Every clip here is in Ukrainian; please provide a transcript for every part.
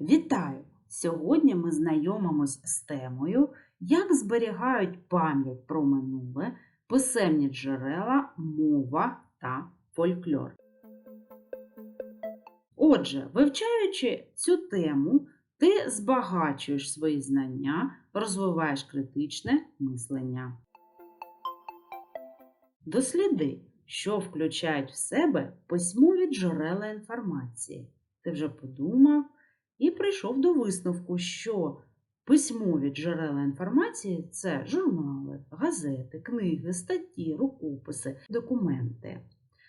Вітаю! Сьогодні ми знайомимось з темою, як зберігають пам'ять про минуле, писемні джерела, мова та фольклор. Отже, вивчаючи цю тему, ти збагачуєш свої знання, розвиваєш критичне мислення. Досліди, що включають в себе письмові джерела інформації. Ти вже подумав і прийшов до висновку, що письмові джерела інформації це журнали, газети, книги, статті, рукописи, документи.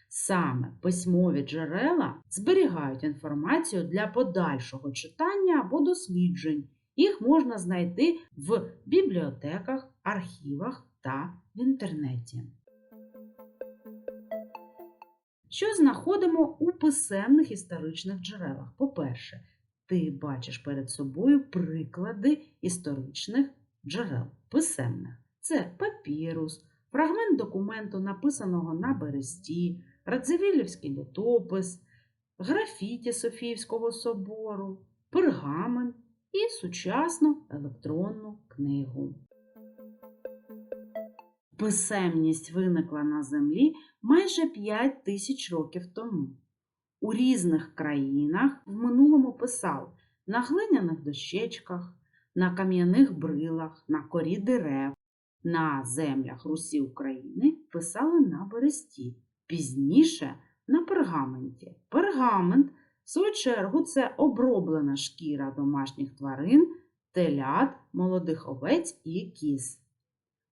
Саме письмові джерела зберігають інформацію для подальшого читання або досліджень. Їх можна знайти в бібліотеках, архівах та в інтернеті. Що знаходимо у писемних історичних джерелах? По-перше, ти бачиш перед собою приклади історичних джерел писемних. Це папірус, фрагмент документу, написаного на бересті, Радзивілівський літопис, графіті Софіївського собору, пергамент і сучасну електронну книгу. Писемність виникла на землі майже 5 тисяч років тому. У різних країнах в минулому писав на глиняних дощечках, на кам'яних брилах, на корі дерев, на землях Русі України писали на бересті, пізніше на пергаменті. Пергамент, в свою чергу, це оброблена шкіра домашніх тварин, телят, молодих овець і кіз.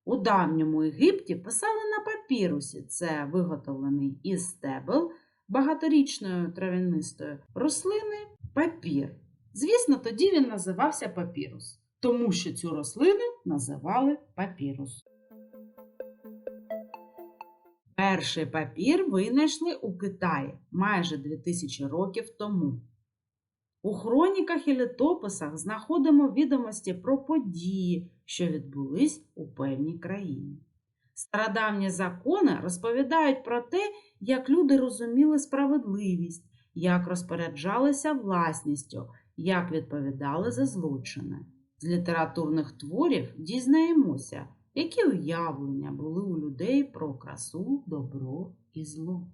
У давньому Єгипті писали на папірусі, це виготовлений із стебел багаторічної травянистої рослини папір. Звісно, тоді він називався папірус, тому що цю рослину називали папірус. Перший папір винайшли у Китаї майже 2000 років тому. У хроніках і літописах знаходимо відомості про події, що відбулись у певній країні. Стародавні закони розповідають про те, як люди розуміли справедливість, як розпоряджалися власністю, як відповідали за злочини. З літературних творів дізнаємося, які уявлення були у людей про красу, добро і зло.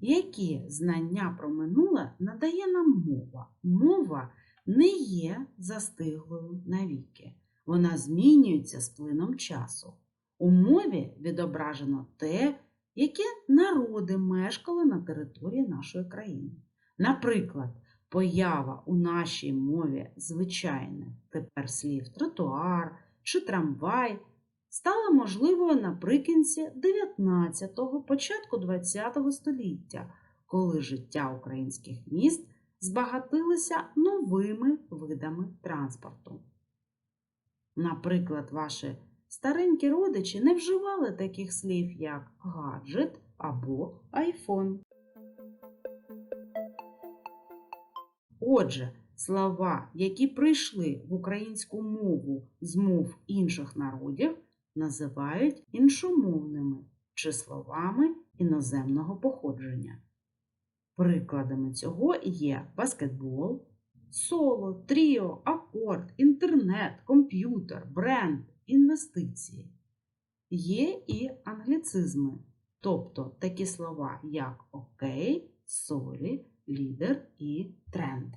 Які знання про минуле надає нам мова? Мова не є застиглою навіки. Вона змінюється з плином часу. У мові відображено те, які народи мешкали на території нашої країни. Наприклад, поява у нашій мові звичайних тепер слів тротуар чи трамвай стала можливою наприкінці 19-го, початку 20-го століття, коли життя українських міст збагатилися новими видами транспорту. Наприклад, ваші старенькі родичі не вживали таких слів, як гаджет або айфон. Отже, слова, які прийшли в українську мову з мов інших народів, називають іншомовними чи словами іноземного походження. Прикладами цього є баскетбол, соло, тріо, акорд, інтернет, комп'ютер, бренд, інвестиції. Є і англіцизми, тобто такі слова, як окей, сорі, лідер і тренд.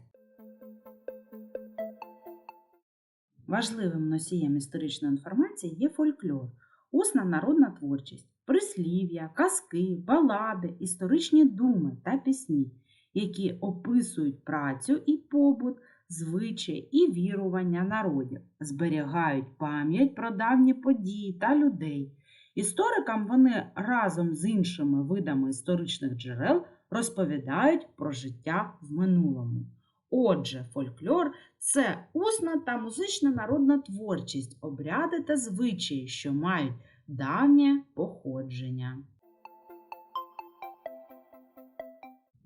Важливим носієм історичної інформації є фольклор, усна народна творчість, прислів'я, казки, балади, історичні думи та пісні, які описують працю і побут, звичаї і вірування народів, зберігають пам'ять про давні події та людей. Історикам вони разом з іншими видами історичних джерел розповідають про життя в минулому. Отже, фольклор це усна та музична народна творчість, обряди та звичаї, що мають давнє походження.